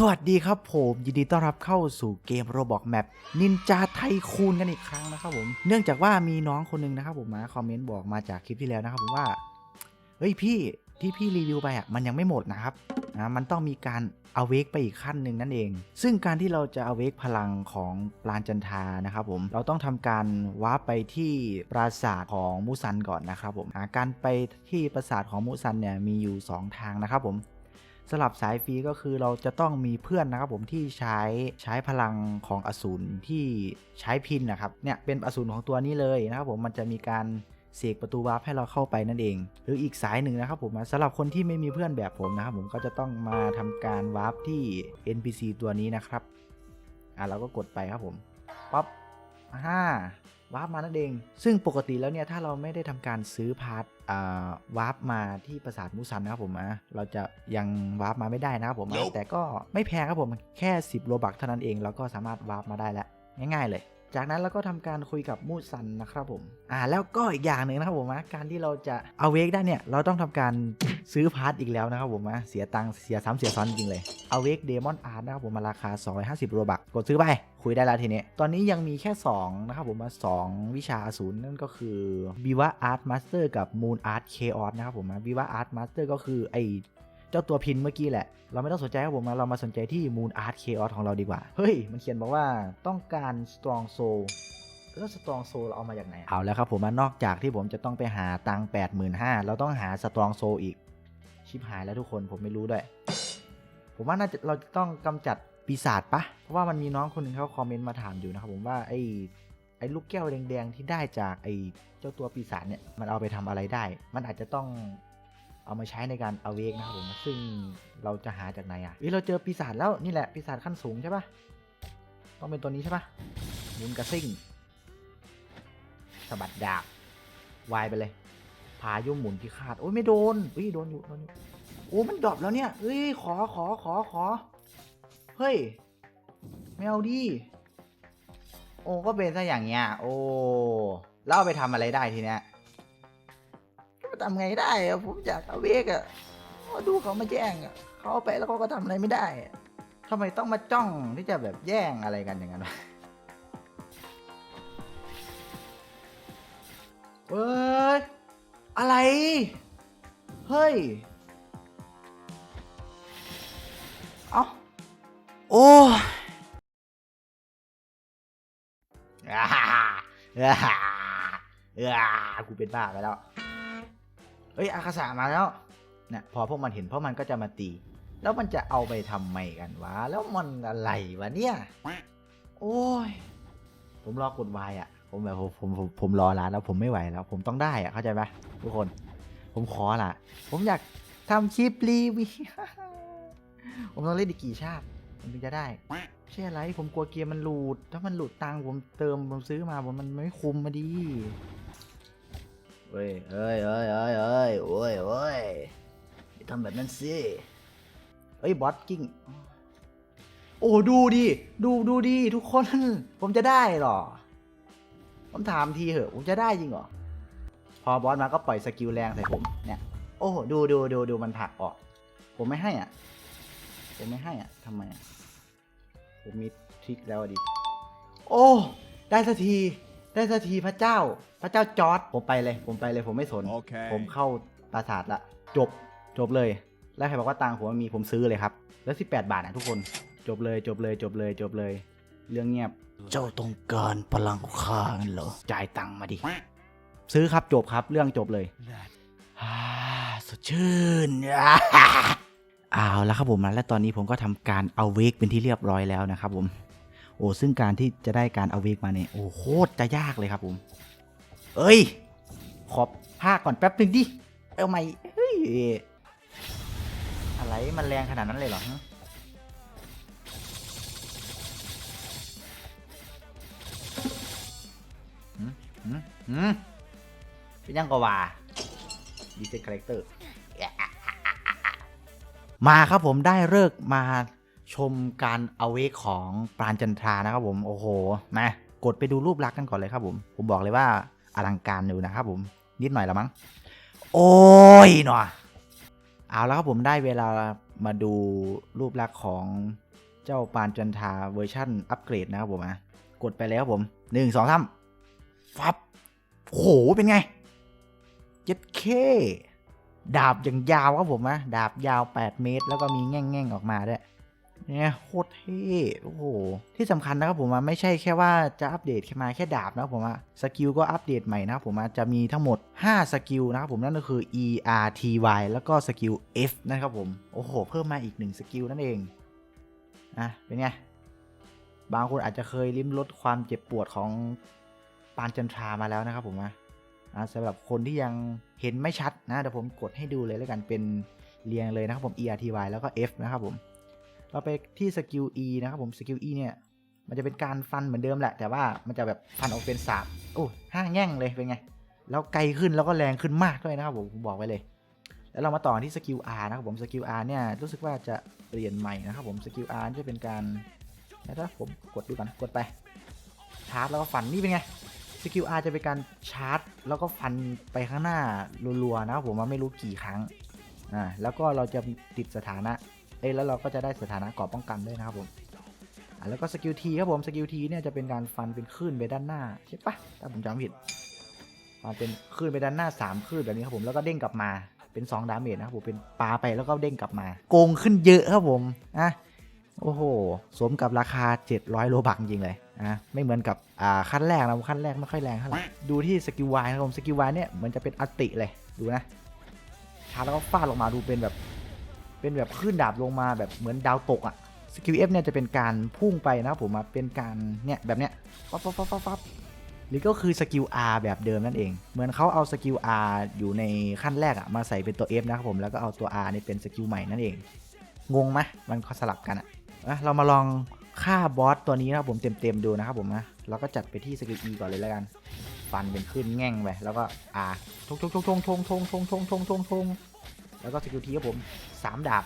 สวัสดีครับผมยินดีต้อนรับเข้าสู่เกมโรบอกแมปนินจาไทคูนกันอีกครั้งนะครับผม เนื่องจากว่ามีน้องคนหนึงนะครับผมมาคอมเมนต์บอกมาจากคลิปที่แล้วนะครับผมว่า เฮ้ยพี่ที่พี่รีวิวไปอะมันยังไม่หมดนะครับนะมันต้องมีการเอาเวกไปอีกขั้นหนึ่งนั่นเอง ซึ่งการที่เราจะเอาเวกพลังของปราณจันทานะครับผม เราต้องทำการวาร์ปไปที่ปราสาทของมูซันก่อนนะครับผมการไปที่ปราสาทของมูซันเนี่ยมีอยู่ 2 ทางนะครับผม สลับสายฟรีก็คือเราจะต้องมีเพื่อนนะครับผมที่ใช้ใช้พลังของอสูรที่ใช้พินนะครับเนี่ยเป็นอสูรของตัวนี้เลยนะครับผมมันจะมีการเสกประตูวาร์ปให้เราเข้าไปนั่นเอง หรืออีกสายหนึ่งนะครับผมสำหรับคนที่ไม่มีเพื่อนแบบผมนะครับผมก็จะต้องมาทำการวาร์ปที่ NPC ตัวนี้นะครับอะเราก็กดไปครับผมปั๊บอ่า วาร์ปมานั่นเอง ซึ่งปกติแล้วเนี่ยถ้าเราไม่ได้ทำการซื้อพาร์ทอ่าวาร์ปมาที่ปราสาทมูซันนะครับผมนะเราจะยังวาร์ปมาไม่ได้นะครับผมนะ Nope แต่ก็ไม่แพงครับผมแค่ 10 โลบักเท่านั้นเองเราก็สามารถวาร์ปมาได้แล้วง่าย ๆ เลย จากนั้นเราก็ทำการคุยกับมูซันนะครับผมอ่าแล้วก็อีกอย่างหนึ่งนะครับผมนะการที่เราจะเอาเวกได้เนี่ยเราต้องทำการซื้อพาร์ทอีกแล้วนะครับผมนะเสียตังค์เสียซ้ำเสียซ้อนจริงเลยเอาเวกเดมอนอาร์ตนะครับผมมาราคา 250โรบักกดซื้อไป คุยได้แล้วทีนี้ ตอนนี้ยังมีแค่ 2 นะครับผมมา 2 วิชาอสูรนั่นก็คือบิวะอาร์ตมาสเตอร์กับมูนอาร์ตเคออสนะครับผมนะบิวะอาร์ตมาสเตอร์ก็คือไอ จ้าตัวพินเมื่อกี้แหละ เราไม่ต้องสนใจครับผมนะเรามาสนใจที่ Moon Art Chaos ของเราดีกว่า เฮ้ย มันเขียนบอกว่าต้องการ Strong Soul แล้ว Strong Soul เราเอามาจากไหน เอาแล้วครับผมนอกจากที่ผมจะต้องไปหาตังค์85,000เราต้องหา Strong Soul อีก ชิบหายแล้วทุกคนผมไม่รู้ด้วย ผมว่าน่าจะเราจะต้องกำจัดปีศาจปะ เพราะว่ามันมีน้องคนหนึ่งเขาคอมเมนต์มาถามอยู่นะครับผมว่าไอ้ไอ้ลูกแก้วแดงๆที่ได้จากไอ้เจ้าตัวปีศาจเนี่ยมันเอาไปทำอะไรได้ มันอาจจะต้อง เอามาใช้ในการเอาเวกนะครับผม ซึ่งเราจะหาจากไหนอะเฮ้ยเราเจอปีศาจแล้วนี่แหละปีศาจขั้นสูงใช่ปะต้องเป็นตัวนี้ใช่ปะหมุนกระซิ่งสะบัดดาบวายไปเลย พายุหมุนพิฆาตโอ้ยไม่โดนเฮ้ยโดนอยู่โดนอยู่โอ้มันดรอปแล้วเนี่ยเฮ้ยขอขอขอขอเฮ้ยไม่เอาดิโอ้ก็เป็นซะอย่างเงี้ยโอ้แล้วเอาไปทำอะไรได้ทีเนี้ย ทำไงได้อะผมอยากเอาเวกอะมาดูเขามาแย่งอะเขาไปแล้วเขาก็ทำอะไรไม่ได้ทำไมต้องมาจ้องที่จะแบบแย่งอะไรกันอย่างนั้นวะเฮ้ย อะไร เฮ้ย เอาโอ้อ่าอ่าอ่ากูเป็นบ้าไปแล้ว เอ้ยอาคาสะมาแล้วเนี่ยพอพวกมันเห็นพราะมันก็จะมาตี แล้วมันจะเอาไปทำไมกันวะ แล้วมันอะไรวะเนี่ย โอ้ย ผมรอกดวายอะ ผมแบบผมผมผมผมรอร้านแล้วผมไม่ไหวแล้ว ผมต้องได้อะเข้าใจปะทุกคน ผมขอละผมอยากทำคลิปรีวิว ผมต้องเล่นอีกกี่ชาติผมถึงจะได้ไม่ใช่อะไร ผมกลัวเกมมันหลุด ถ้ามันหลุดตังผมเติมผมซื้อมาผมมันไม่คุ้มมาดี เฮ้ยเฮ้ยเฮ้ยเฮ้ยเฮ้ยโอ้ยโอ้ยอย่าทำแบบนั้นสิเฮ้ยบอสกิ้ง โอ้ดูดิดูดูดิทุกคน ผมจะได้หรอ ผมถามทีเหอะ ผมจะได้จริงเหรอ พอบอสมาก็ปล่อยสกิลแรงใส่ผมเนี่ย โอ้ดูดูดูดูมันผลักออก ผมไม่ให้อะ ผมไม่ให้อะทำไม ผมมีทริคแล้วดิ โอ้ ได้สักที ได้สักทีพระเจ้า พระเจ้าจอร์ดผมไปเลย ผมไปเลยผมไม่สน Okay. ผมเข้าปราสาทละจบจบเลย แล้วใครบอกว่าตังค์ผมมีผมซื้อเลยครับ แล้ว 18 บาทนะทุกคนจบเลยจบเลยจบเลยจบเลย เรื่องเงียบ เจ้าต้องการพลังข้างั้นเหรอจ่ายตังค์มาดิ ซื้อครับจบครับเรื่องจบเลยอ่าสดชื่นเอาแล้วครับผมนะและตอนนี้ผมก็ทำการเอาเวกเป็นที่เรียบร้อยแล้วนะครับผม โอ้ซึ่งการที่จะได้การเอาเวกมาเนี่ยโอ้โคตรจะยากเลยครับผม เอ้ย ขอผ้าก่อนแป๊บหนึ่งดิ เอาไม่เฮ้ยอะไรมันแรงขนาดนั้นเลยเหรอหืมหืมหืมเป็นยังก็ว่าดีเซคาแรคเตอร์มาครับผมได้เลิกมา ชมการเอาเวกของปราณจันทรานะครับผมโอ้โหมากดไปดูรูปลักษณ์กันก่อนเลยครับผม ผมบอกเลยว่าอลังการอยู่นะครับผมนิดหน่อยละมั้งโอ้ยหน่อยเอาแล้วครับผมได้เวลามาดูรูปลักษณ์ของเจ้าปานจันทาเวอร์ชั่นอัปเกรดนะครับผมอะกดไปแล้วครับผมหนึ่งสองสามฟับโอ้โหเป็นไงเจ็ดเคดาบอย่างยาวครับผมนะดาบยาว 8 เมตร แล้วก็มีแง่งๆออกมาด้วย เนี่ยโคตรเท่โอ้โห ที่สำคัญนะครับผมไม่ใช่แค่ว่าจะอัปเดตแค่มาแค่ดาบนะครับผมสกิลก็อัปเดตใหม่นะครับผมจะมีทั้งหมด 5 สกิลนะครับผมนั่นก็คือ E R T Y แล้วก็สกิล F นะครับผม โอ้โห เพิ่มมาอีก 1 สกิลนั่นเอง อะ เป็นไง บางคนอาจจะเคยลิ้มรสความเจ็บปวดของปานจันทรามาแล้วนะครับผมอ่าสำหรับคนที่ยังเห็นไม่ชัดนะเดี๋ยวผมกดให้ดูเลยแล้วกันเป็นเรียงเลยนะครับผม E R T Y แล้วก็ F นะครับผม เราไปที่สกิล E นะครับผมสกิล E เนี่ย มันจะเป็นการฟันเหมือนเดิมแหละ แต่ว่ามันจะแบบฟันออกเป็นสาบโอ้ห้าแง่งเลยเป็นไง แล้วไกลขึ้นแล้วก็แรงขึ้นมากด้วยนะครับผมผมบอกไว้เลย แล้วเรามาต่อที่สกิล R นะครับผมสกิล R เนี่ยรู้สึกว่าจะเปลี่ยนใหม่นะครับผมสกิล R จะเป็นการถ้าผมกดดูก่อนกดไปชาร์จแล้วก็ฟันนี่เป็นไงสกิล R จะเป็นการชาร์จ แล้วก็ฟันไปข้างหน้ารัวๆนะครับผมว่าไม่รู้กี่ครั้งอ่าแล้วก็เราจะติดสถานะ เอ้ยแล้วเราก็จะได้สถานะเกราะป้องกันด้วยนะครับผมอ่าแล้วก็สกิล T ครับผมสกิล T เนี่ยจะเป็นการฟันเป็นคลื่นไปด้านหน้าใช่ปะถ้าผมจำผิดฟันเป็นคลื่นไปด้านหน้า3คลื่นแบบนี้ครับผมแล้วก็เด้งกลับมาเป็น2ดาเมจนะครับผมเป็นปาไปแล้วก็เด้งกลับมา โกงขึ้นเยอะครับผมอะโอ้โห สมกับราคา 700 โลบักจริงเลยอะไม่เหมือนกับอ่าขั้นแรกนะขั้นแรกไม่ค่อยแรงเท่าไหร่ดูที่สกิลวายครับผมสกิลวายเนี่ยเหมือนจะเป็นอตติเลยดูนะชาร์จแล้วก็ฟาดลงมาดูเป็นแบบ เป็นแบบขึ้นดาบลงมาแบบเหมือนดาวตกอะ่ะสกิล F เนี่ยจะเป็นการพุ่งไปนะครับผมมาเป็นการเนี่ยแบบเนี้ยปั๊บปั๊บปั๊บปั๊บปั๊บหรือก็คือสกิล R แบบเดิมนั่นเอง เหมือนเขาเอาสกิล R อยู่ในขั้นแรกอะมาใส่เป็นตัว F นะครับผมแล้วก็เอาตัว R นี่เป็นสกิลใหม่นั่นเอง งงไหมมันสลับกันอะนะเรามาลองฆ่าบอสตัวนี้นะครับผมเต็มๆดูนะครับผมนะเราก็จัดไปที่สกิล E ก่อนเลยแล้วกัน ฟันเป็นขึ้นแง่งไปแล้วก็ R ทงทงทงทงทงทงทงทงทงทง แล้วก็สกิล T ครับผมสามดาบ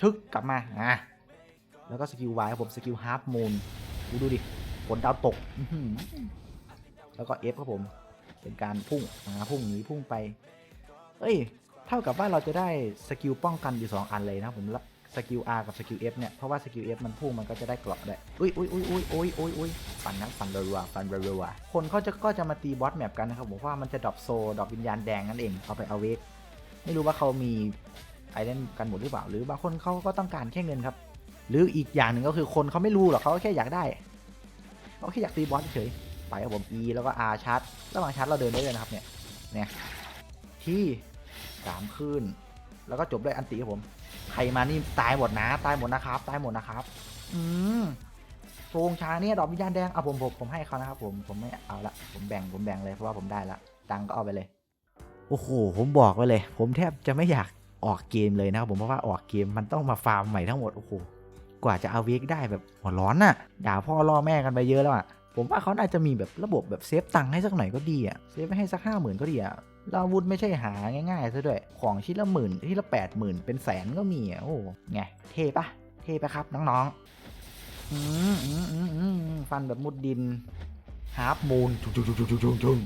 ทึกกลับมาอะแล้วก็สกิล Y ครับผมสกิลฮาร์ m มูนดูดูดิผลดาวตกแล้วก็ F ครับผม เป็นการพุ่งอ่าพุ่งหนีพุ่งไป เอ้ย เท่ากับว่าเราจะได้สกิลป้องกันอยู่ 2 อันเลยนะผมละสกิล R กับสกิล F เนี่ย เพราะว่าสกิล F มันพุ่งมันก็จะได้เกราะด้วยอุ้ยอุ้ยอุ้ยอุ้ยอุ้ยอุ้ยอุ้ยฟันนะฟันรัวๆฟันรัวๆคนเขาจะก็จะมาตีบอสแมปกันนะครับผมว่ามันจะดรอปโซดรอปวิญญาณแดงนั่นเองเอาไปเอาเวก ไม่รู้ว่าเขามีไอเล่นกันหมดหรือเปล่า หรือบางคนเขาก็ต้องการแค่เงินครับ หรืออีกอย่างหนึ่งก็คือคนเขาไม่รู้หรอกเขาแค่อยากได้เขาแค่อยากตีบอสเฉยไปครับผม E แล้วก็ R ชาร์จระหว่างชาร์จเราเดินได้เลยนะครับเนี่ยเนี่ยที่สามคืนแล้วก็จบด้วยอันติครับผมใครมานี่ตายหมดนะตายหมดนะครับตายหมดนะครับ อืมโรงชาเนี่ยดอกวิญญาณแดงเอาผมผมผมให้เขานะครับผมผมไม่เอาละผมแบ่งผมแบ่งเลยเพราะว่าผมได้ละตังก็เอาไปเลย โอ้โห ผมบอกไว้เลย ผมแทบจะไม่อยากออกเกมเลยนะครับผมเพราะว่าออกเกมมันต้องมาฟาร์มใหม่ทั้งหมด โอ้โห กว่าจะเอาเวกได้แบบหัวร้อนน่ะ ด่าพ่อล่อแม่กันไปเยอะแล้วอะ ผมว่าเขาน่าจะมีแบบระบบแบบเซฟตังค์ให้สักหน่อยก็ดีอะ เซฟไว้ให้สักห้าหมื่นก็ดีอะเราวุธไม่ใช่หาง่ายๆซะด้วย ของชิ้นละหมื่นชิ้นละแปดหมื่นเป็นแสนก็มีอะ โอ้ไง เทปะเทปะครับน้องๆ อืมอืมอืมอืมฟันแบบมุดดินฮาร์ปมูนจุงจุงจุงจุงจุง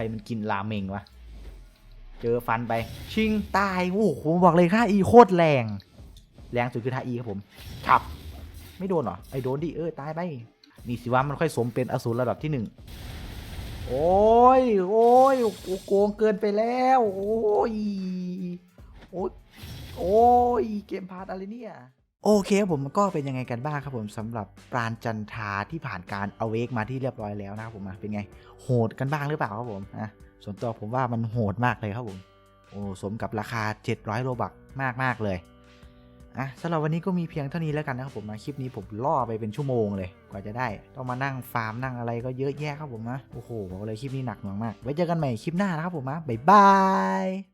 รมันกินราเมงวะ เจอฟันไป ชิงตาย โอ้โหผมบอกเลยค่าอีโคตรแรง แรงสุดคือท่าอีครับผมขับ ไม่โดนเหรอ ไอ้โดนดิ เออ ตายไป นี่สิว่ามันค่อยสมเป็นอสูรระดับที่หนึ่งโอ้ย โอ้ยโอ้โกงเกินไปแล้ว โอ้ย โอ้ย โอ้ย เกมพาร์ตอะไรเนี่ย โอเคครับผมก็เป็นยังไงกันบ้างครับผมสำหรับปราณจันทาที่ผ่านการเอาเวกมาที่เรียบร้อยแล้วนะครับผมเป็นไงโหดกันบ้างหรือเปล่าครับผมอะส่วนตัวผมว่ามันโหดมากเลยครับผมโอ้สมกับราคา 700 โลบักมากมากเลยอะสำหรับวันนี้ก็มีเพียงเท่านี้แล้วกันนะครับผมนะคลิปนี้ผมล่อไปเป็นชั่วโมงเลยกว่าจะได้ ต้องมานั่งฟาร์มนั่งอะไรก็เยอะแยะครับผมนะโอ้โหบอกเลยคลิปนี้หนักหน่วงมากไว้เจอกันใหม่คลิปหน้านะครับผมนะบ๊ายบาย